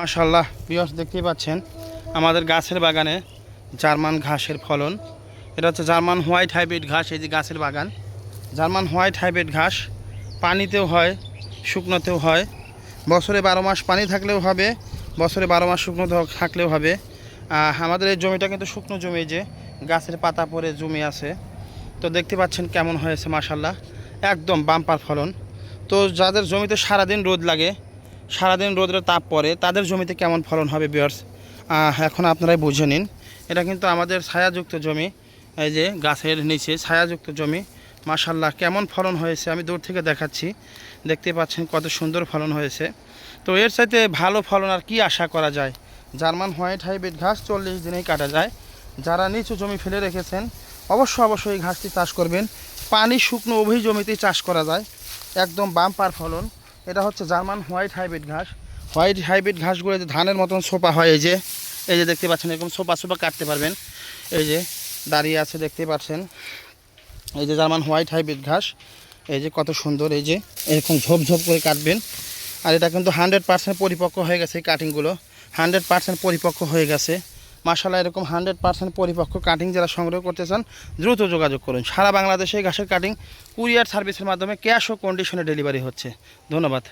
মাশাল্লাহ পিয়স দেখতেই পাচ্ছেন, আমাদের গাছের বাগানে জার্মান ঘাসের ফলন। এটা হচ্ছে জার্মান হোয়াইট হাইব্রিড ঘাস, এই যে গাছের বাগান। জার্মান হোয়াইট হাইব্রিড ঘাস, পানিতেও হয়, শুকনোতেও হয়। বছরে বারো মাস পানি থাকলেও হবে, বছরে বারো মাস শুকনো থাকলেও হবে। আমাদের এই জমিটা কিন্তু শুকনো জমি যে, গাছের পাতা পরে জমি আছে। তো দেখতে পাচ্ছেন কেমন হয়েছে মাশাল্লাহ একদম বাম্পার ফলন। তো যাদের জমিতে সারাদিন রোদ লাগে সারাদিন রোদের তাপ পড়ে, তাদের জমিতে কেমন ফলন হবে বিয়ার্স এখন আপনারাই বুঝে নিন। এটা কিন্তু আমাদের ছায়াযুক্ত জমি, এই যে গাছের নিচে ছায়াযুক্ত জমি। মাশাল্লাহ কেমন ফলন হয়েছে আমি দূর থেকে দেখাচ্ছি। দেখতে পাচ্ছেন কত সুন্দর ফলন হয়েছে। তো এর সাথে ভালো ফলন আর কি আশা করা যায়? জার্মান হোয়াইট হাইব্রিড ঘাস চল্লিশ দিনেই কাটা যায়। যারা নিচু জমি ফেলে রেখেছেন, অবশ্য অবশ্যই ঘাসটি চাষ করবেন। পানি শুকনো উভয় জমিতেই চাষ করা যায়। একদম বাম্পার ফলন। এটা হচ্ছে জার্মান হোয়াইট হাইব্রিড ঘাস। হোয়াইট হাইব্রিড ঘাসগুলো যে ধানের মতন সোপা হয়, এই যে এই যে দেখতে পাচ্ছেন, এরকম সোপা সোপা কাটতে পারবেন। এই যে দাঁড়িয়ে আছে, দেখতে পাচ্ছেন। এই যে জার্মান হোয়াইট হাইব্রিড ঘাস, এই যে কত সুন্দর, এই যে এরকম ঝোপ ঝোপ করে কাটবেন। আর এটা কিন্তু হান্ড্রেড পার্সেন্ট পরিপক্ক হয়ে গেছে এই কাটিংগুলো হান্ড্রেড পার্সেন্ট পরিপক্ক হয়ে গেছে। মাসাল্লাহ এরকম হান্ড্রেড পার্সেন্ট পরিপক্ক কাটিং যারা সংগ্রহ করতে চান, দ্রুত যোগাযোগ করুন। সারা বাংলাদেশে ঘাসের কাটিং কুরিয়ার সার্ভিসের মাধ্যমে ক্যাশ ও কন্ডিশনে ডেলিভারি হচ্ছে। ধন্যবাদ।